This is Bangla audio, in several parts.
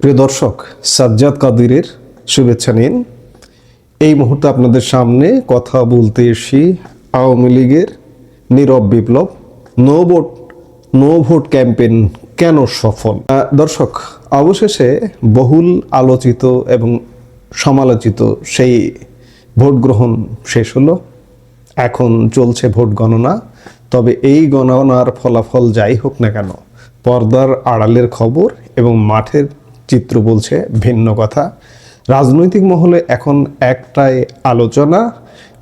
প্রিয় দর্শক, সাজ্জাদ কাদিরের শুভেচ্ছা নিন। এই মুহূর্তে আপনাদের সামনে কথা বলতে এসি আওয়ামী লীগের নীরব বিপ্লব, no vote no vote campaign কেন সফল? দর্শক, অবশেষে বহুল আলোচিত এবং সমালোচিত সেই ভোট গ্রহণ শেষ হলো। এখন চলছে ভোট গণনা, তবে এই গণনার ফলাফল যাই হোক না কেন, পর্দার আড়ালের খবর এবং মাঠের চিত্র বলছে, ভিন্ন কথা। রাজনৈতিক মহলে এখন একটাই আলোচনা,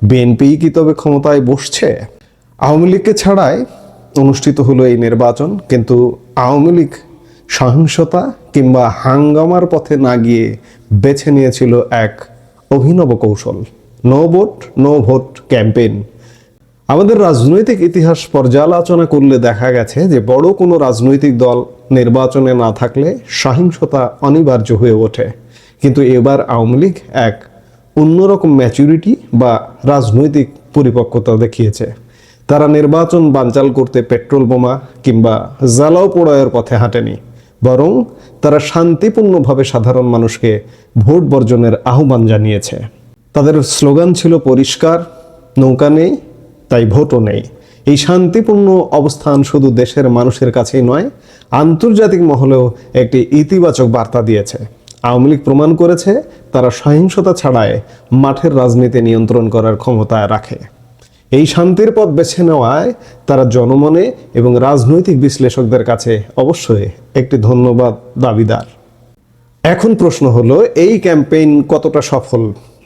বিএনপি কি তবে ক্ষমতায় বসছে? আওয়ামী লীগকে ছাড়াই অনুষ্ঠিত হলো এই নির্বাচন, কিন্তু আওয়ামী লীগ সহিংসতা কিংবা হাঙ্গামার পথে না গিয়ে বেছে নিয়েছিল এক অভিনব কৌশল। No vote no vote campaign. আমাদের রাজনৈতিক ইতিহাস পর্যালোচনা করলে দেখা গেছে যে বড় কোনো রাজনৈতিক দল নির্বাচনে না থাকলে সহিংসতা অনিবার্য হয়ে ওঠে। কিন্তু এবার আওয়ামী লীগ এক অন্যরকম ম্যাচুরিটি বা রাজনৈতিক পরিপক্কতা দেখিয়েছে। তারা নির্বাচন বানচাল করতে পেট্রোল বোমা কিংবা জ্বালাও পোড়ায়ের পথে হাঁটেনি। বরং তারা শান্তিপূর্ণভাবে সাধারণ মানুষকে ভোট বর্জনের আহ্বান জানিয়েছে। তাদের স্লোগান ছিল পরিষ্কার, নৌকা নেই তাই ভোটও নেই। এই শান্তিপূর্ণ অবস্থান শুধু দেশের মানুষের কাছেই নয়, আন্তর্জাতিক মহলেও একটি ইতিবাচক বার্তা দিয়েছে। আওয়ামী লীগ প্রমাণ করেছে, তারা সহিংসতা ছাড়ায় মাঠের রাজনীতি নিয়ন্ত্রণ করার ক্ষমতা রাখে। এই শান্তির পথ বেছে নেওয়ায় তারা জনমনে এবং রাজনৈতিক বিশ্লেষকদের কাছে অবশ্যই একটি ধন্যবাদ দাবিদার। এখন প্রশ্ন হলো, এই ক্যাম্পেইন কতটা সফল?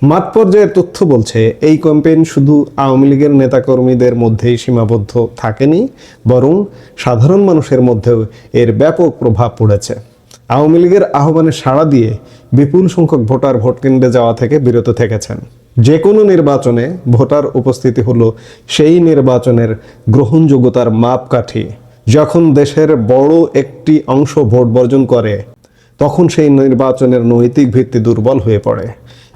মাঠ পর্যায়ের তথ্য বলছে, এই ক্যাম্পেইন শুধু আওয়ামী লীগের নেতাকর্মীদের মধ্যেই সীমাবদ্ধ থাকেনি, বরং সাধারণ মানুষের মধ্যেও এর ব্যাপক প্রভাব পড়েছে। আওয়ামী লীগের আহ্বানে সাড়া দিয়ে বিপুল সংখ্যক ভোটার ভোট কেন্দ্রে যাওয়া থেকে বিরত থেকেছেন। যে কোনো নির্বাচনে ভোটার উপস্থিতি হলো সেই নির্বাচনের গ্রহণযোগ্যতার মাপকাঠি। যখন দেশের বড় একটি অংশ ভোট বর্জন করে তখন সেই নির্বাচনের নৈতিক ভিত্তি দুর্বল হয়ে পড়ে।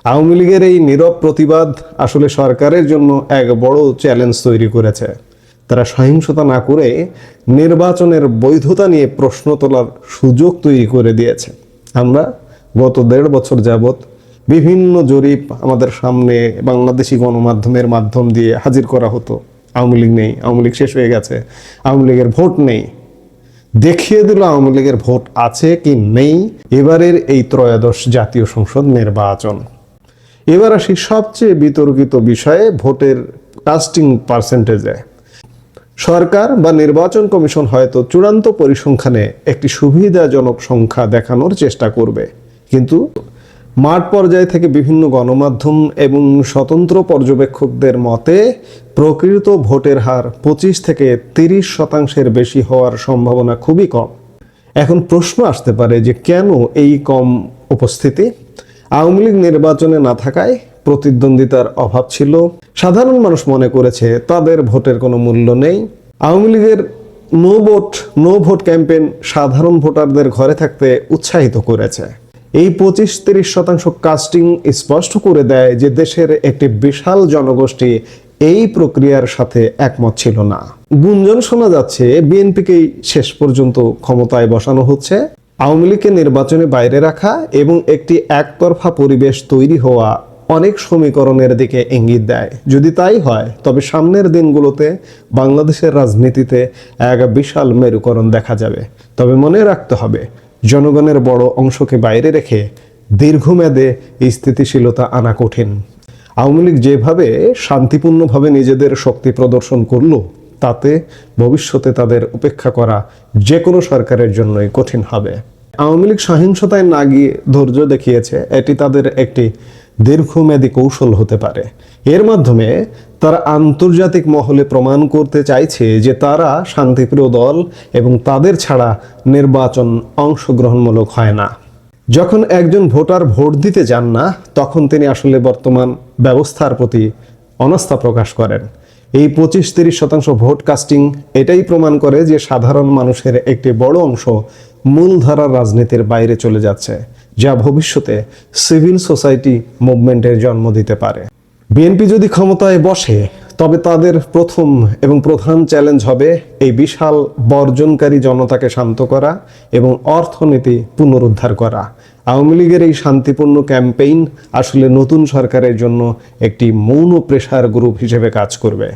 আওয়ামী লীগের এই নীরব প্রতিবাদ আসলে সরকারের জন্য এক বড় চ্যালেঞ্জ তৈরি করেছে। তারা সহিংসতা না করে নির্বাচনের বৈধতা নিয়ে প্রশ্ন তোলার সুযোগ তৈরি করে দিয়েছে। আমরা গত দেড় বছর যাবৎ বিভিন্ন জরিপ আমাদের সামনে বাংলাদেশি গণমাধ্যমের মাধ্যম দিয়ে হাজির করা হতো। আওয়ামী লীগ নেই, আওয়ামী লীগ শেষ হয়ে গেছে, আওয়ামী লীগের ভোট নেই। দেখিয়ে দিল আওয়ামী লীগের ভোট আছে কি নেই এবারের এই ত্রয়োদশ জাতীয় সংসদ নির্বাচন। এবার আসি সবচেয়ে বিতর্কিত বিষয়ে ভোটের কাস্টিং পার্সেন্টেজে। সরকার বা নির্বাচন কমিশন হয়তো চূড়ান্ত পরিসংখ্যানে একটি সুবিধাজনক সংখ্যা দেখানোর চেষ্টা করবে। কিন্তু মাঠ পর্যায় থেকে বিভিন্ন গণমাধ্যম এবং স্বতন্ত্র পর্যবেক্ষকদের মতে, প্রকৃত ভোটের হার পঁচিশ থেকে তিরিশ শতাংশের বেশি হওয়ার সম্ভাবনা খুবই কম। এখন প্রশ্ন আসতে পারে যে কেন এই কম উপস্থিতি? আওয়ামী লীগ নির্বাচনে না থাকায় প্রতিদ্বন্দ্বিতার অভাব ছিল। সাধারণ মানুষ মনে করেছে তাদের ভোটের কোনো মূল্য নেই। আওয়ামী লীগের no vote no vote campaign সাধারণ ভোটারদের ঘরে থাকতে উৎসাহিত করেছে। এই পঁচিশ তিরিশ শতাংশ কাস্টিং স্পষ্ট করে দেয় যে দেশের একটি বিশাল জনগোষ্ঠী এই প্রক্রিয়ার সাথে একমত ছিল না। গুঞ্জন শোনা যাচ্ছে, বিএনপিকেই শেষ পর্যন্ত ক্ষমতায় বসানো হচ্ছে। আওয়ামী লীগকে নির্বাচনে বাইরে রাখা এবং একটি একতরফা পরিবেশ তৈরি হওয়া অনেক সমীকরণের দিকে ইঙ্গিত দেয়। যদি তাই হয়, তবে সামনের দিনগুলোতে বাংলাদেশের রাজনীতিতে এক বিশাল মেরুকরণ দেখা যাবে। তবে মনে রাখতে হবে জনগণের বড় অংশকে বাইরে রেখে দীর্ঘমেয়াদে এই স্থিতিশীলতা আনা কঠিন। আওয়ামী লীগ যেভাবে শান্তিপূর্ণভাবে নিজেদের শক্তি প্রদর্শন করল, তাতে ভবিষ্যতে তাদের উপেক্ষা করা যে কোনো সরকারের জন্যই কঠিন হবে। আওয়ামী লীগ সহিংসতায় না গিয়ে ধৈর্য দেখিয়েছে, এটি তাদের একটি দীর্ঘমেয়াদী কৌশল হতে পারে। এর মাধ্যমে তারা আন্তর্জাতিক মহলে প্রমাণ করতে চাইছে যে তারা শান্তিপ্রিয় দল এবং তাদের ছাড়া নির্বাচন অংশগ্রহণমূলক হয় না। যখন একজন ভোটার ভোট দিতে যান না, তখন তিনি আসলে বর্তমান ব্যবস্থার প্রতি অনাস্থা প্রকাশ করেন। এই পঁচিশ তিরিশ শতাংশ ভোট কাস্টিং এটাই প্রমাণ করে যে সাধারণ মানুষের একটি বড় অংশ মূলধারার রাজনীতির বাইরে চলে যাচ্ছে। যা ভবিষ্যতে সিভিল সোসাইটি মুভমেন্টের জন্ম দিতে পারে। বিএনপি যদি ক্ষমতায় বসে, তবে তাদের প্রথম এবং প্রধান চ্যালেঞ্জ হবে এই বিশাল বর্জনকারী জনতাকে শান্ত করা এবং অর্থনীতি পুনরুদ্ধার করা। আওয়ামী লীগের এই শান্তিপূর্ণ ক্যাম্পেইন আসলে নতুন সরকারের জন্য একটি মৌন প্রেসার গ্রুপ হিসেবে কাজ করবে।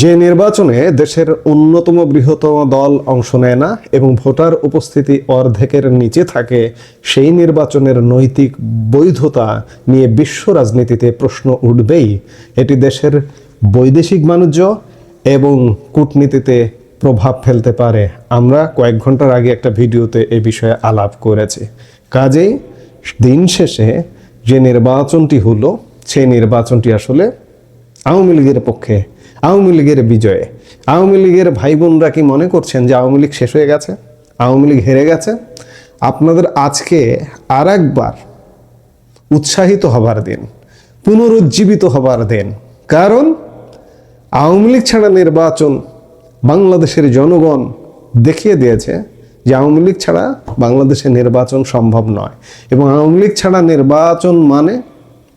যে নির্বাচনে দেশের অন্যতম বৃহত্তম দল অংশ নেয় না এবং ভোটার উপস্থিতি অর্ধেকের নিচে থাকে, সেই নির্বাচনের নৈতিক বৈধতা নিয়ে বিশ্ব রাজনীতিতে প্রশ্ন উঠবেই। এটি দেশের বৈদেশিক বাণিজ্য এবং কূটনীতিতে প্রভাব ফেলতে পারে। আমরা কয়েক ঘণ্টার আগে একটা ভিডিওতে এ বিষয়ে আলাপ করেছি। কাজেই দিন শেষে যে নির্বাচনটি হলো, সেই নির্বাচনটি আসলে আওয়ামী লীগের পক্ষে আওয়ামী লীগের বিজয়ে। আওয়ামী লীগের ভাই বোনরা কি মনে করছেন যে আওয়ামী লীগ শেষ হয়ে গেছে? আওয়ামী লীগ হেরে গেছে? আপনাদের আজকে আর একবার উৎসাহিত হবার দিন, পুনরুজ্জীবিত হবার দিন। কারণ আওয়ামী লীগ ছাড়া নির্বাচন বাংলাদেশের জনগণ দেখিয়ে দিয়েছে যে আওয়ামী লীগ ছাড়া বাংলাদেশে নির্বাচন সম্ভব নয়। এবং আওয়ামী লীগ ছাড়া নির্বাচন মানে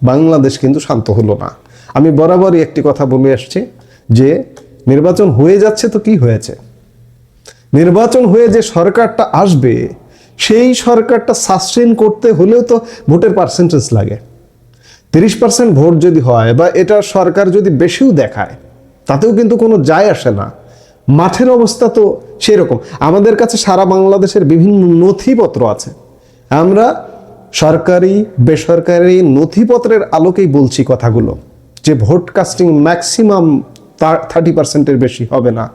বাংলাদেশ কিন্তু শান্ত হলো না। আমি বরাবরই একটি কথা বলে আসছি। যে নির্বাচন হয়ে যাচ্ছে তো কি হয়েছে? নির্বাচন হয়ে যে সরকারটা আসবে, সেই সরকারটা সাস্টেন করতে হলেও তো ভোটের পার্সেন্টেজ লাগে। তিরিশ পার্সেন্ট ভোট যদি হয় বা এটা সরকার যদি বেশিও দেখায়, তাতেও কিন্তু কোনো যায় আসে না। মাঠের অবস্থা তো সেরকম। আমাদের কাছে সারা বাংলাদেশের বিভিন্ন নথিপত্র আছে। আমরা সরকারি, বেসরকারি নথিপত্রের আলোকেই বলছি কথাগুলো। যে ভোট কাস্টিং ম্যাক্সিমাম থার্টি পার্সেন্টের বেশি হবে না।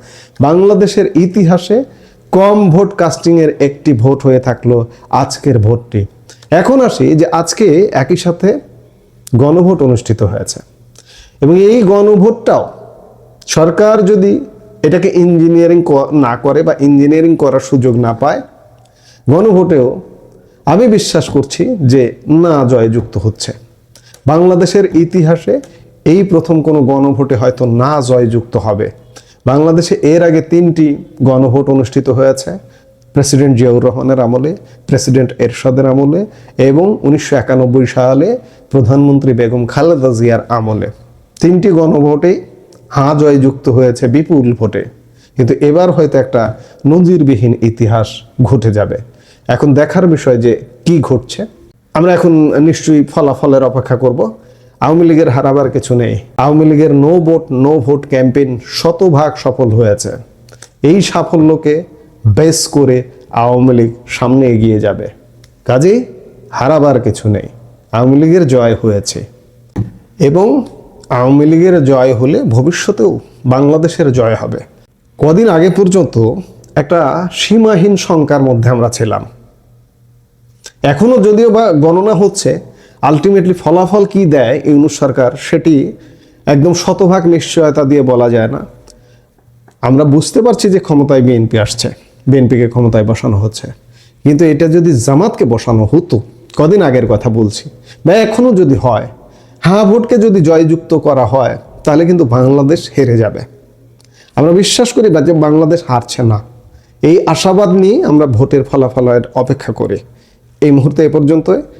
বাংলাদেশের ইতিহাসে কম ভোট কাস্টিংয়ের একটি ভোট হয়ে থাকল আজকের ভোটটি। এখন আসি যে আজকে একই সাথে গণভোট অনুষ্ঠিত হয়েছে। এবং এই গণভোটটাও সরকার যদি এটাকে ইঞ্জিনিয়ারিং না করে বা ইঞ্জিনিয়ারিং করার সুযোগ না পায়, গণভোটেও আমি বিশ্বাস করছি যে না জয়যুক্ত হচ্ছে। বাংলাদেশের ইতিহাসে এই প্রথম কোনো গণভোটে হয়তো না জয়যুক্ত হবে। বাংলাদেশে এর আগে তিনটি গণভোট অনুষ্ঠিত হয়েছে, প্রেসিডেন্ট জিয়াউর রহমানের আমলে, প্রেসিডেন্ট এরশাদের আমলে এবং উনিশশো একানব্বই সালে প্রধানমন্ত্রী বেগম খালেদা জিয়ার আমলে। তিনটি গণভোটেই হাঁ জয়যুক্ত হয়েছে বিপুল ভোটে। কিন্তু এবার হয়তো একটা নজিরবিহীন ইতিহাস ঘটে যাবে। এখন দেখার বিষয় যে কি ঘটছে। আমরা এখন নিশ্চয়ই ফলাফলের অপেক্ষা করব। আওয়ামী লীগের হারাবার কিছু নেই। আওয়ামী লীগের no vote no vote campaign শতভাগ সফল হয়েছে। এই সাফল্যকে বেস করে আওয়ামী লীগ সামনে এগিয়ে যাবে। কাজেই হারাবার কিছু নেই। আওয়ামী লীগের জয় হয়েছে। এবং আওয়ামী লীগের জয় হলে ভবিষ্যতেও বাংলাদেশের জয় হবে। কদিন আগে পর্যন্ত একটা সীমাহীন শঙ্কার মধ্যে আমরা ছিলাম। এখনও যদিও বা গণনা হচ্ছে আলটিমেটলি ফলাফল কি দেয় ইউনুস সরকার সেটি একদম শতভাগ নিশ্চয়তা দিয়ে বলা যায় না। আমরা বুঝতে পারছি যে ক্ষমতায় বিএনপি আসছে, বিএনপিকে ক্ষমতায় বসানো হচ্ছে। কিন্তু এটা যদি জামাতকে বসানো হতো, কদিন আগের কথা বলছি, বা এখনও যদি হয় হ্যাঁ ভোটকে যদি জয়যুক্ত করা হয়, তাহলে কিন্তু বাংলাদেশ হেরে যাবে। আমরা বিশ্বাস করি যে বাংলাদেশ হারছে না। এই আশাবাদ নিয়ে আমরা ভোটের ফলাফলের অপেক্ষা করি। এই মুহূর্তে এ পর্যন্ত